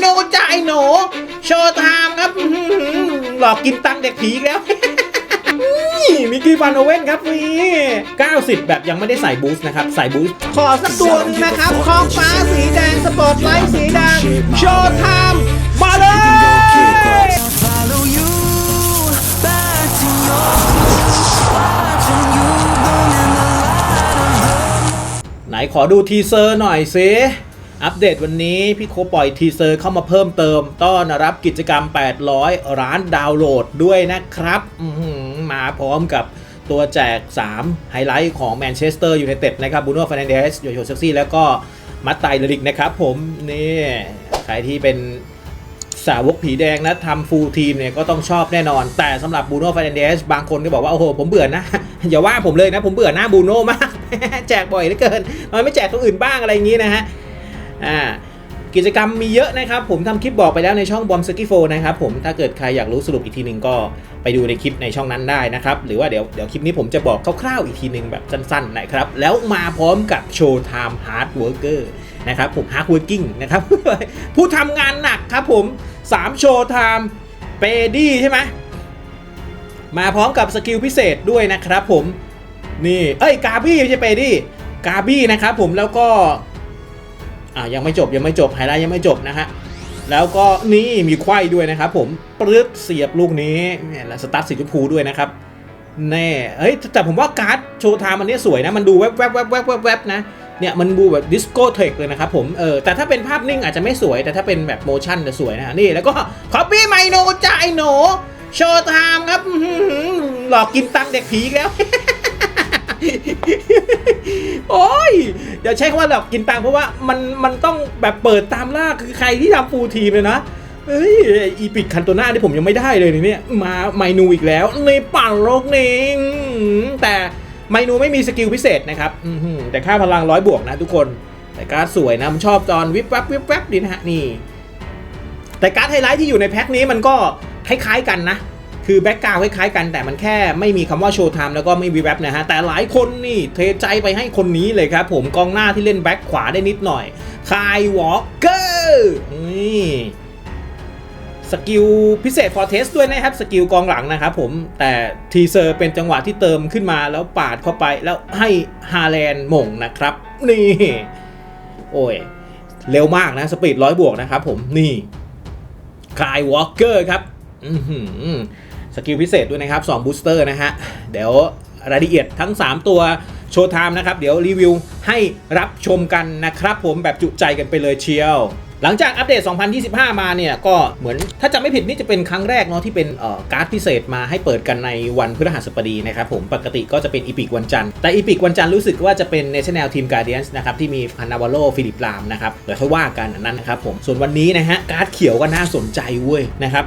โนจ่ายโหนโชว์ไทม์ครับหลอกกินตังเด็กผีอีกแล้วนี่มิกกี้ฟานโอเว่นครับนี่90 แบบยังไม่ได้ใส่บูสต์นะครับ ใส่บูสต์ขอสักตัวนึงนะครับคองฟ้าสีแดง สปอตไลท์สีแดง โชว์ไทม์มาเลยไหนขอดูทีเซอร์หน่อยสิ อัปเดตวันนี้พี่โคปล่อยทีเซอร์เข้ามาเพิ่มเติม ต้อนรับกิจกรรม 800 ร้านดาวน์โหลดด้วยนะครับมาพร้อมกับตัวแจก 3 ไฮไลท์ของแมนเชสเตอร์ยูไนเต็ดนะครับบูโน่ฟ r นเดสโยโยเซกซี่แล้วก็มัตไตเลริกนะครับผม นี่ ใครที่เป็นสาวกผีแดงนะทำฟูลทีมเนี่ยก็ต้องชอบแน่นอน แต่สำหรับบูโน่ฟ r น a นเดสบางคนก็บอกว่า โอ้โห ผมเบื่อนะ อย่าว่าผมเลยนะ ผมเบื่อหน้าบูโน่มาก แจกบ่อยเหลือเกินทำไมไม่แจกตัวอื่นบ้างอะไรอย่างนี้นะฮะ อ่ากิจกรรมมีเยอะนะครับ ผมทำคลิปบอกไปแล้วในช่องบอมสกิโฟนะครับผมถ้าเกิดใครอยากรู้สรุปอีกทีหนึ่งก็ไปดูในคลิปในช่องนั้นได้นะครับ หรือว่าเดี๋ยวเดี๋ยวคลิปนี้ผมจะบอกคร่าวๆอีกทีหนึ่งแบบสั้นๆนะครับ แล้วมาพร้อมกับโชว์ไทม์ฮาร์ดเวิร์กเกอร์นะครับผมฮาร์ดเวิร์กิ้งนะครับ ผู้ทำงานหนักครับผม 3 โชว์ไทม์เปดี้ใช่ไหมมาพร้อมกับสกิลพิเศษด้วยนะครับผมนี่เอ้ยกาบี้ไม่ใช่เปดี้กาบี้นะครับผมแล้วก็ อ่ายังไม่จบยังไม่จบไฮไลท์ยังไม่จบนะฮะแล้วก็นี่มีไข้ด้วยนะครับผมปรึ๊ดเสียบลูกนี้เนี่ยแล้วสตาร์ทสีชมพูด้วยนะครับแน่เฮ้ยแต่ผมว่าการ์ดโชว์ไทม์อันนี้สวยนะมันดูแวบแวบแวบแวบแวบแวบนะเนี่ยมันดูแบบดิสโก้เทคเลยนะครับผมเออแต่ถ้าเป็นภาพนิ่งอาจจะไม่สวยแต่ถ้าเป็นแบบโมชั่นจะสวยนะนี่แล้วก็คอปปี้ไมโนจ่ายโหนโชว์ไทม์ครับหลอกกินตังเด็กผีกแล้ว โอ้ย อย่าใช้คำว่าหลอกกินตังเพราะว่ามันมันต้องแบบเปิดตามล่าคือใครที่ทำฟูลทีมเลยนะเฮ้ยอีปิดคันโตน่าที่ผมยังไม่ได้เลยเนี่ยมาไมนูอีกแล้วในปั่นโลกนี้อื้อหือแต่ไมนูไม่มีสกิลพิเศษนะครับแต่ค่าพลังร้อยบวกนะทุกคน แต่การ์ดสวยนะผมชอบตอนวิบวับวิบวับดีนะฮะนี่ แต่การ์ดไฮไลท์ที่อยู่ในแพ็คนี้มันก็คล้ายๆกันนะ คือแบ็กกราวคล้ายๆกันแต่มันแค่ไม่มีคำว่าโชว์ไทม์แล้วก็ไม่วีแวบนะฮะ แต่หลายคนนี่เทใจไปให้คนนี้เลยครับผมกองหน้าที่เล่นแบ็กขวาได้นิดหน่อยคายวอล์กเกอร์นี่สกิลพิเศษฟอร์เทสด้วยนะครับ สกิลกองหลังนะครับผมแต่ทีเซอร์เป็นจังหวะที่เติมขึ้นมาแล้วปาดเข้าไปแล้วให้ฮาแลนด์หม่งนะครับ นี่ โอ้ย เร็วมากนะ สปีดร้อยบวกนะครับผมนี่คายวอล์กเกอร์ครับ สกิลพิเศษด้วยนะครับ2บูสเตอร์นะฮะ เดี๋ยวรายละเอียดทั้ง 3 ตัวโชว์ไทม์นะครับ เดี๋ยวรีวิวให้รับชมกันนะครับผมแบบจุใจกันไปเลยเชียว หลังจากอัปเดต 2025 มาเนี่ย ก็เหมือนถ้าจำไม่ผิดนี่จะเป็นครั้งแรกเนาะที่เป็นการ์ดพิเศษมาให้เปิดกันในวันพฤหัสบดีนะครับผมปกติก็จะเป็นอีพิกวันจันทร์แต่อีพิกวันจันทร์รู้สึกว่าจะเป็น National Team Guardians นะครับที่มีพันนาวาโลฟิลิปลามนะครับเดี๋ยวค่อยว่ากันอันนั้นนะครับผมส่วนวันนี้นะฮะการ์ดเขียวก็น่าสนใจเว้ยนะครับ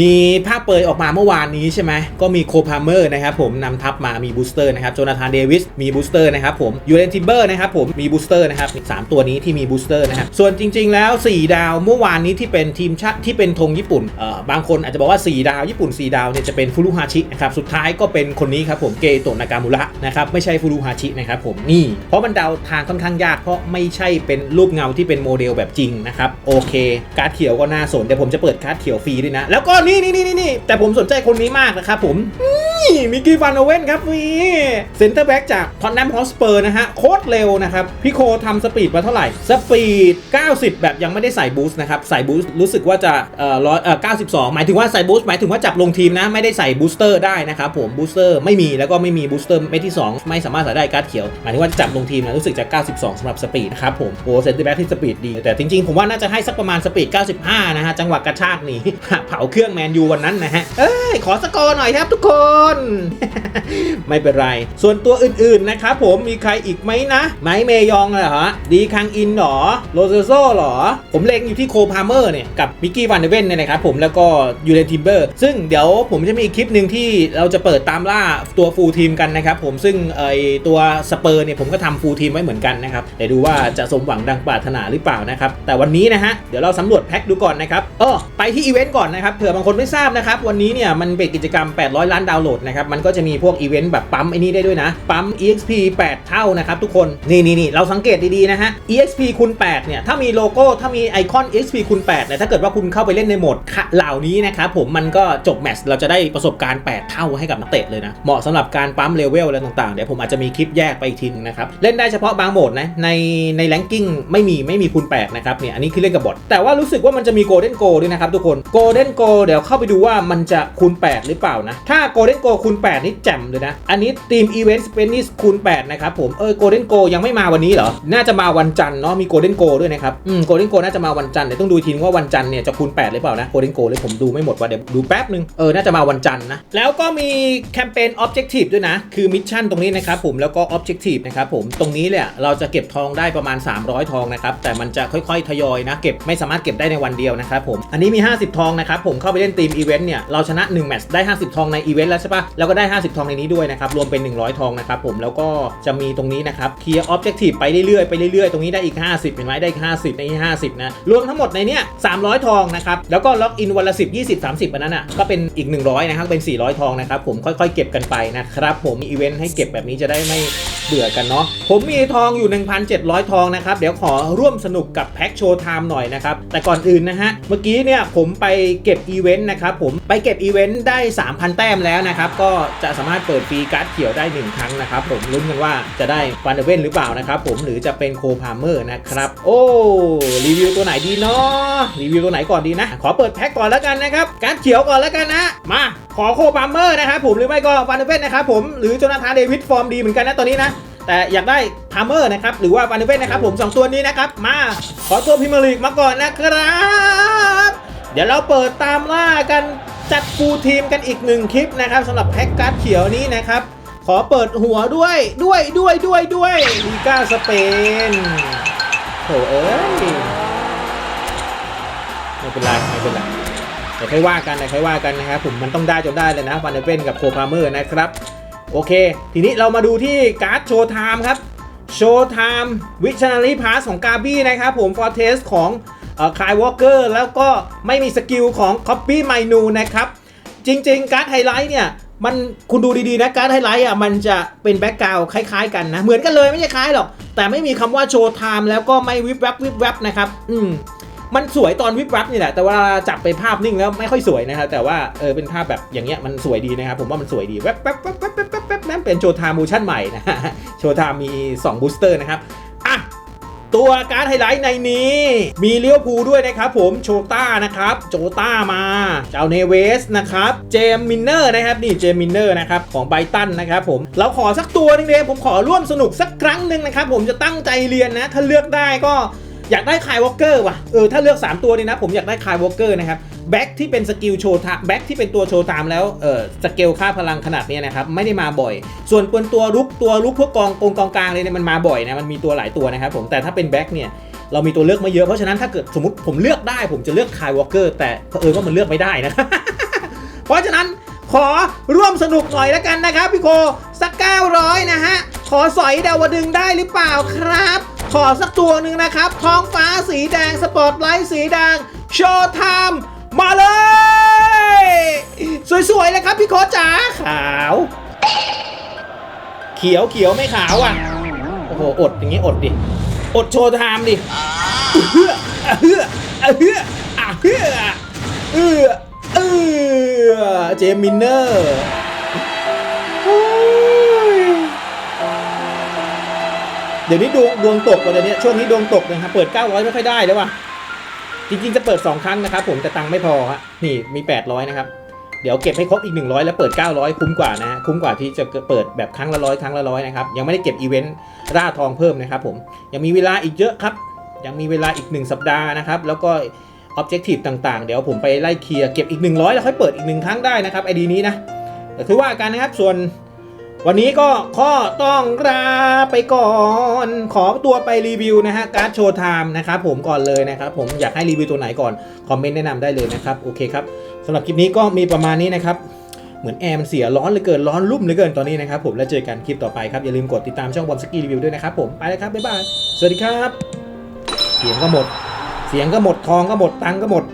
มีภาพเปยออกมาเมื่อวานนี้ใช่ไหมก็มีโคพาเมอร์นะครับผมนำทัพมามีบูสเตอร์นะครับโจนาธานเดวิสมีบูสเตอร์นะครับผมยูเรนทิเบอร์นะครับผมมีบูสเตอร์นะครับสามตัวนี้ที่มีบูสเตอร์นะครับส่วนจริง ๆ แล้ว 4 ดาวเมื่อวานนี้ที่เป็นทีมชาติที่เป็นธงญี่ปุ่นเอ่อบางคนอาจจะบอกว่า 4 ดาวญี่ปุ่น 4 ดาวเนี่ยจะเป็นฟุรุฮาชินะครับสุดท้ายก็เป็นคนนี้ครับผมเกโตะนากามุระนะครับไม่ใช่ฟุรุฮาชินะครับผมนี่เพราะมันเดาทางค่อนข้างยากเพราะไม่ใช่เป็นรูปเงาที่เป็นโมเดลแบบจริงนะครับโอเคการ์ดเขียวก็น่าสนเดี๋ยวผมจะเปิดการ์ดเขียวฟรีด้วยนะแล้วก็นี่นี่นี่นี่แต่ผมสนใจคนนี้มากนะครับผมนี่มิกกี้ฟานโอเว่นครับนี่เซนเตอร์แบ็กจากทอนแนมฮอสเปอร์นะฮะ โคตรเร็วนะครับ พี่โคทำสปีดมาเท่าไหร่ สปีด 90 แบบยังไม่ได้ใส่บูสต์นะครับ ใส่บูสต์รู้สึกว่าจะเอ่อร้อยเอ่อ92 หมายถึงว่าใส่บูสต์หมายถึงว่าจับลงทีมนะ ไม่ได้ใส่บูสเตอร์ได้นะครับผมบูสเตอร์ไม่มีแล้วก็ไม่มีบูสเตอร์เม็ดที่ 2 ไม่สามารถใส่ได้การ์ดเขียว หมายถึงว่าจับลงทีมนะรู้สึกจะ 92สำหรับสปีดนะครับผมโอ้เซนเตอร์แบ็กที่สปีดดีแต่จริงๆผมว่าน่าจะให้สักประมาณสปีด 95 นะฮะจังหวะกระชากหนีเผาเครื่องแมนยูวันนั้นนะฮะ เอ้ย ขอสกอร์หน่อยครับทุกคน ไม่เป็นไร ส่วนตัวอื่นๆนะครับผมมีใครอีกไหมนะ ไมค์เมยองเหรอฮะดีคังอินเหรอ โรเซโซเหรอ ผมเล็งอยู่ที่โคพาเมอร์เนี่ยกับมิกกี้วันเดเวนเนี่ยนะครับผมแล้วก็ยูเรนทิมเบอร์ ซึ่งเดี๋ยวผมจะมีคลิปหนึ่งที่เราจะเปิดตามล่าตัวฟูลทีมกันนะครับผมซึ่งไอตัวสเปอร์เนี่ยผมก็ทำฟูลทีมไว้เหมือนกันนะครับเดี๋ยวดูว่าจะสมหวังดังปรารถนาหรือเปล่านะครับแต่วันนี้นะฮะเดี๋ยวเราสำรวจแพ็คดูก่อนนะครับเออไปที่อีเวนต์ก่อนนะครับเผื่อบางคนไม่ทราบนะครับ วันนี้เนี่ยมันเป็นกิจกรรม 800 ล้านดาวน์โหลดนะครับ มันก็จะมีพวกอีเวนต์แบบปั๊มไอ้นี่ได้ด้วยนะ ปั๊ม exp 8 เท่านะครับทุกคน นี่นี่นี่เราสังเกตดีๆนะฮะ exp คูณ8เนี่ย ถ้ามีโลโก้ ถ้ามีไอคอน exp คูณ8เนี่ย ถ้าเกิดว่าคุณเข้าไปเล่นในโหมดเหล่านี้นะครับผม มันก็จบแมตช์เราจะได้ประสบการณ์ 8 เท่าให้กับนักเตะเลยนะ เหมาะสำหรับการปั๊มเลเวลอะไรต่างๆ เดี๋ยวผมอาจจะมีคลิปแยกไปอีกทีนึงนะครับ เล่นได้เฉพาะบางโหมดนะ ในในแรงกิ้งไม่มีไม่มีคูณ8นะครับ เนี่ย อันนี้คือเล่นกับบอทแต่ว่ารู้สึกว่ามันจะมีโกลเด้นโกด้วยนะครับทุกคนโกลเด้นโกเดี๋ยวเข้าไปดูว่ามันจะคูณ 8 หรือเปล่านะ ถ้าโกลเด้นโกคูณ 8 นี่แจ่มเลยนะ อันนี้ทีมอีเวนต์สเปนิสคูณ 8 นะครับผม เออโกลเด้นโกยังไม่มาวันนี้เหรอ น่าจะมาวันจันทร์เนาะ มีโกลเด้นโกด้วยนะครับ อืมโกลเด้นโกน่าจะมาวันจันทร์เดี๋ยวต้องดูทีนึงว่าวันจันทร์เนี่ยจะคูณ 8 หรือเปล่านะโกลเด้นโกเลยผมดูไม่หมดว่าเดี๋ยวดูแป๊บนึง เออ น่าจะมาวันจันทร์นะ แล้วก็มีแคมเปญ Objective ด้วยนะ คือมิชชั่นตรงนี้นะครับผม แล้วก็ Objective นะครับผม ตรงนี้เนี่ยเราจะเก็บทองได้ประมาณ 300 ทองนะครับ แต่มันจะค่อยๆ ทยอยนะ เก็บไม่สามารถเก็บได้ในวันเดียวนะครับผม อันนี้มี 50 ทองนะครับผมเข้าไปเล่นทีมอีเวนต์เนี่ยเราชนะ1แมตช์ได้ 50 ทองในอีเวนต์แล้วใช่ปะแล้วก็ได้ 50 ทองในนี้ด้วยนะครับรวมเป็น 100 ทองนะครับผมแล้วก็จะมีตรงนี้นะครับเคลียร์ Objective ไปเรื่อยๆไปเรื่อยๆตรงนี้ได้อีก 50เห็นไหมได้อีก 50ในนี้50นะรวมทั้งหมดในเนี้ย300 ทองนะครับแล้วก็ล็อกอินวันละ10 20 30อันนั้นอะก็เป็นอีก 100นะครับเป็น 400 ทองนะครับผมค่อยๆ เก็บกันไปนะครับผมมีอีเวนต์ให้เก็บแบบนี้จะได้ไม่ เบื่อกันเนาะผมมีทองอยู่ 1,700 ทองนะครับเดี๋ยวขอร่วมสนุกกับแพ็กโชว์ไทม์หน่อยนะครับแต่ก่อนอื่นนะฮะเมื่อกี้เนี่ยผมไปเก็บอีเวนต์นะครับผมไปเก็บอีเวนต์ได้ 3,000 แต้มแล้วนะครับก็จะสามารถเปิดฟรีการ์ดเขียวได้ 1 ครั้งนะครับผมลุ้นกันว่าจะได้ฟันเดเว่นหรือเปล่านะครับผมหรือจะเป็นโคพาเมอร์นะครับโอ้รีวิวตัวไหนดีเนาะรีวิวตัวไหนก่อนดีนะ ขอเปิดแพ็กก่อนแล้วกันนะครับการ์ดเขียวก่อนแล้วกันนะมาขอโคพาเมอร์นะครับผมหรือไม่ก็ฟันเดเว่นนะครับผมหรือโจนาธานเดวิดฟอร์มดีเหมือนกันนะตอนนี้นะ แต่อยากได้พาเมอร์นะครับ หรือว่าฟานเดเวนนะครับผม 2 ตัวนี้นะครับ มาขอตัวพิมลีกมาก่อนนะครับ เดี๋ยวเราเปิดตามล่ากันจัดฟูลทีมกันอีกหนึ่งคลิปนะครับสำหรับแพ็กการ์ดเขียวนี้นะครับ ขอเปิดหัวด้วยด้วยด้วยด้วยด้วยลีกาสเปนโถเอ้ยไม่เป็นไรไม่เป็นไรเดี๋ยวค่อยว่ากันเดี๋ยวค่อยว่ากันนะครับผมมันต้องได้จนได้เลยนะฟันเดเวนกับโคพาเมอร์นะครับ โอเค ทีนี้เรามาดูที่การ์ดโชว์ไทม์ครับโชว์ไทม์วิชนารีพาสของกาบี้นะครับผมฟอร์เทสของคายวอลเกอร์แล้วก็ไม่มีสกิลของคอปปี้ไมนูนะครับ จริง ๆ การ์ดไฮไลท์เนี่ยมันคุณดูดีๆนะการ์ดไฮไลท์อะมันจะเป็นแบ็กกราวคล้ายๆกันนะ เหมือนกันเลยไม่ใช่คล้ายหรอก แต่ไม่มีคำว่าโชว์ไทม์แล้วก็ไม่วิบวับวิบวับนะครับ อืมมันสวยตอนวิบวับนี่แหละ แต่ว่าจับไปภาพนิ่งแล้วไม่ค่อยสวยนะครับ แต่ว่าเออเป็นภาพแบบอย่างเงี้ยมันสวยดีนะครับ ผมว่ามันสวยดีแวบแวบแวบแว เป็นโชว์ไทม์มูชั่นใหม่นะโชว์ไทม์มี2บูสเตอร์นะครับอะตัวการ์ดไฮไลท์ในนี้ มีเลี้ยวภูด้วยนะครับผมโชต้านะครับ โจต้ามาเจ้าเนเวสนะครับ เจมมินเนอร์นะครับนี่เจมมินเนอร์นะครับของไบตันนะครับผมเราขอสักตัวนึงเลยผมขอร่วมสนุกสักครั้งหนึ่งนะครับผมจะตั้งใจเรียนนะ ถ้าเลือกได้ก็อยากได้คายวอลเกอร์ว่ะเออถ้าเลือก 3 ตัวนี้นะผมอยากได้คายวอลเกอร์นะครับ แบ็กที่เป็นสกิลโชว์ทามแบ็กที่เป็นตัวโชว์ตามแล้วเออสเกลค่าพลังขนาดนี้นะครับไม่ได้มาบ่อย ส่วนเป็นตัวลุกตัวลุกพวกกองกองกองกลางเลยเนี่ยมันมาบ่อยนะมันมีตัวหลายตัวนะครับผมแต่ถ้าเป็นแบ็กเนี่ยเรามีตัวเลือกไม่เยอะเพราะฉะนั้นถ้าเกิดสมมติผมเลือกได้ผมจะเลือกคายวอลเกอร์แต่เผอิญว่ามันเลือกไม่ได้นะเพราะฉะนั้นขอร่วมสนุกหน่อยแล้วกันนะครับพี่โคสัก900นะฮะขอสอยดาวดึงได้หรือเปล่าครับ ขอสักตัวหนึ่งนะครับท้องฟ้าสีแดงสปอตไลท์สีแดงโชว์ไทม์ มาเลย สวยๆเลยครับพี่โคจ๋าขาว เขียวเขียวไม่ขาวอะ โอ้โห อดอย่างงี้อดดิ อดโชว์ไทม์ดิเอื้อเอื้อเอื้อเอื้อเออเออเจมินเนอร์เดี๋ยวนี้ดวงดวงตกกว่าเดี๋ยวนี้ช่วงนี้ดวงตกนะครับเปิด 900 ไม่ค่อยได้แล้วว่ะ จริงๆจะเปิด 2 ครั้งนะครับผมแต่ตังค์ไม่พอฮะนี่มี 800 นะครับ เดี๋ยวเก็บให้ครบอีก 100 แล้วเปิด 900 คุ้มกว่านะฮะคุ้มกว่าที่จะเปิดแบบครั้งละร้อยครั้งละร้อยนะครับยังไม่ได้เก็บอีเวนต์ร่าทองเพิ่มนะครับผมยังมีเวลาอีกเยอะครับ ยังมีเวลาอีก 1 สัปดาห์นะครับแล้วก็ Objective ต่างๆ เดี๋ยวผมไปไล่เคลียร์เก็บอีก 100 แล้วค่อยเปิดอีก 1 ครั้งได้นะครับไอดีนี้นะแต่คือว่ากันนะครับส่วน วันนี้ก็ข้อต้องลาไปก่อน ขอตัวไปรีวิวนะฮะการ์ดโชว์ไทม์นะครับผมก่อนเลยนะครับผมอยากให้รีวิวตัวไหนก่อน คอมเมนต์แนะนำได้เลยนะครับโอเคครับสำหรับคลิปนี้ก็มีประมาณนี้นะครับเหมือนแอร์มันเสียร้อนเหลือเกินร้อนรุ่มเหลือเกินตอนนี้นะครับผมแล้วเจอกันคลิปต่อไปครับอย่าลืมกดติดตามช่องบอมสกีรีวิวด้วยนะครับผมไปแล้วครับบ๊ายบายสวัสดีครับ เสียงก็หมด เสียงก็หมดทองก็หมดตังก็หมด